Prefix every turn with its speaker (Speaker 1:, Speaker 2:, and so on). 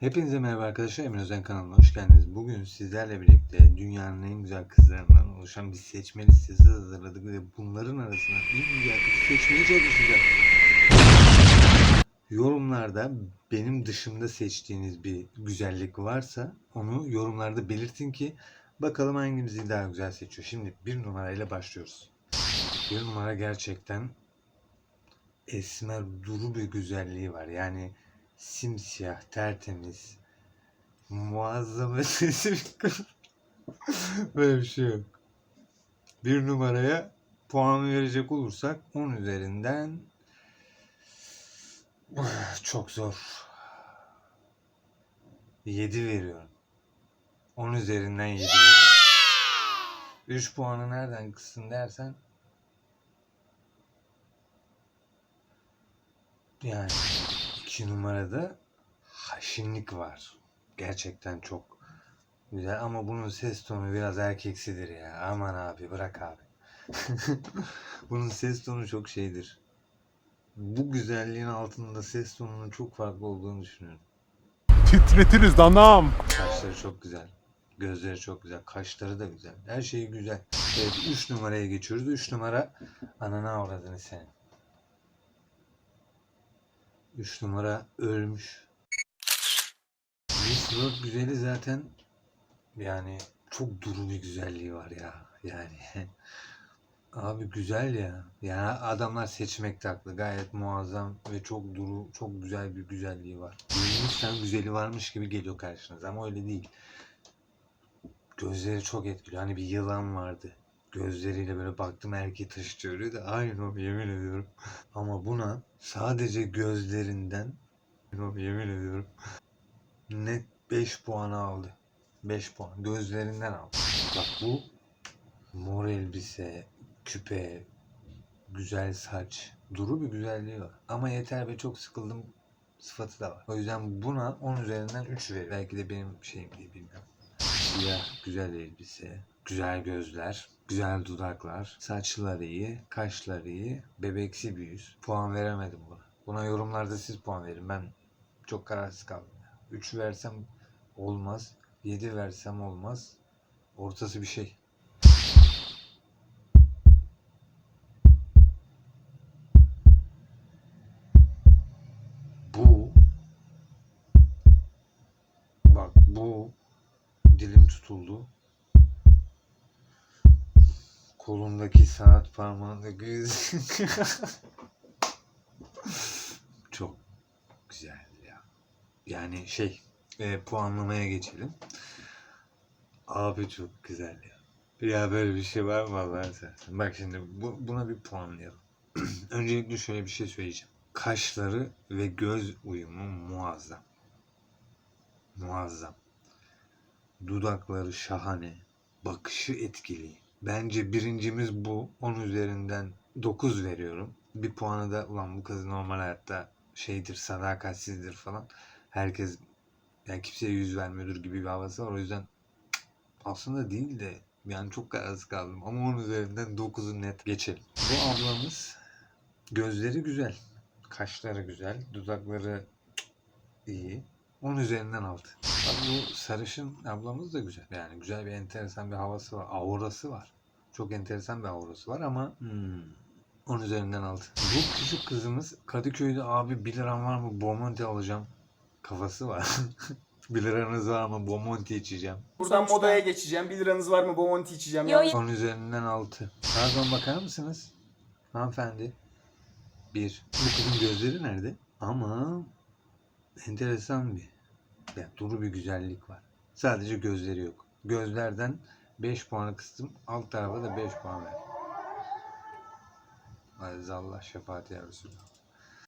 Speaker 1: Hepinize merhaba arkadaşlar. Emin Özen kanalına hoş geldiniz. Bugün sizlerle birlikte dünyanın en güzel kızlarından oluşan bir seçme listesi hazırladık ve bunların arasından en güzel kızı seçmeye çalışacağız. Yorumlarda benim dışımda seçtiğiniz bir güzellik varsa onu yorumlarda belirtin ki bakalım hangimizi daha güzel seçiyor. Şimdi bir numarayla başlıyoruz. Bir numara gerçekten esmer duru bir güzelliği var. Yani simsiyah, tertemiz, muazzam ötesi bir kız. Böyle bir şey yok. Bir numaraya puan verecek olursak 10 üzerinden çok zor. 7 veriyorum. 10 üzerinden 7 veriyorum. 3 puanı nereden kıssın dersen yani 2 numarada haşinlik var. Gerçekten çok güzel ama bunun ses tonu biraz erkeksidir ya. Aman abi bırak abi. bunun ses tonu çok şeydir. Bu güzelliğin altında ses tonunun çok farklı olduğunu düşünüyorum.
Speaker 2: Titretiriz anam.
Speaker 1: Saçları çok güzel. Gözleri çok güzel. Kaşları da güzel. Her şeyi güzel. Evet 3 numaraya geçiyoruz. 3 numara anana avradını senin. 3 numara ölmüş. Miss World güzeli zaten yani çok duru bir güzelliği var ya. Yani abi güzel ya. Yani adamlar seçmekte haklı. Gayet muazzam ve çok duru, çok güzel bir güzelliği var. Sen güzeli varmış gibi geliyor karşınıza ama öyle değil. Gözleri çok etkiliyor. Hani bir yılan vardı. Gözleriyle böyle baktım erkeği taşıtıyor da aynı o yemin ediyorum. Ama buna sadece gözlerinden o yemin ediyorum net 5 puan aldı. 5 puan. Gözlerinden aldı. Bak bu mor elbise, küpe, güzel saç, duru bir güzelliği var. Ama yeter be çok sıkıldım sıfatı da var. O yüzden buna 10 üzerinden 3 verir. Belki de benim şeyim diye bilmiyorum. Siyah güzel elbise, güzel gözler, güzel dudaklar, saçları iyi, kaşları iyi, bebeksi bir yüz. Puan veremedim buna. Buna yorumlarda siz puan verin. Ben çok kararsız kaldım. 3 versem olmaz, 7 versem olmaz. Ortası bir şey. Bu bak bu dilim tutuldu. Kolundaki saat parmağındaki yüzük. Çok güzel ya. Yani şey e, puanlamaya geçelim. Abi çok güzel ya. Ya böyle bir şey var mı Allah'ın seversen? Bak şimdi bu, buna bir puanlayalım. Öncelikle şöyle bir şey söyleyeceğim. Kaşları ve göz uyumu muazzam. Muazzam. Dudakları şahane. Bakışı etkili. Bence birincimiz bu. 10 üzerinden 9 veriyorum. Bir puanı da ulan bu kız normal hayatta şeydir, sadakatsizdir falan. Herkes yani kimseye yüz vermiyordur gibi bir havası var. O yüzden aslında değil de yani çok kararsız kaldım. Ama 10 üzerinden 9'u net geçelim. Bu ablamız gözleri güzel. Kaşları güzel. Dudakları iyi. 10 üzerinden 6. Bak bu sarışın ablamız da güzel. Yani güzel bir enteresan bir havası var. Aurası var. Çok enteresan bir aurası var ama hmm, 10 üzerinden 6. Bu küçük kızımız Kadıköy'de abi 1 liram var mı Bomonti alacağım kafası var. 1 liranız var mı Bomonti içeceğim.
Speaker 3: Buradan modaya geçeceğim. 1 liranız var mı Bomonti içeceğim.
Speaker 4: Yo,
Speaker 3: ya.
Speaker 1: 10 üzerinden 6. Pardon bakar mısınız? Hanımefendi. 1. Bu kızın gözleri nerede? Ama enteresan bir. Yani duru bir güzellik var. Sadece gözleri yok. Gözlerden 5 puanı kıstım. Alt tarafa da 5 puan verdim. Aziz Allah şefaati ya Resulallah.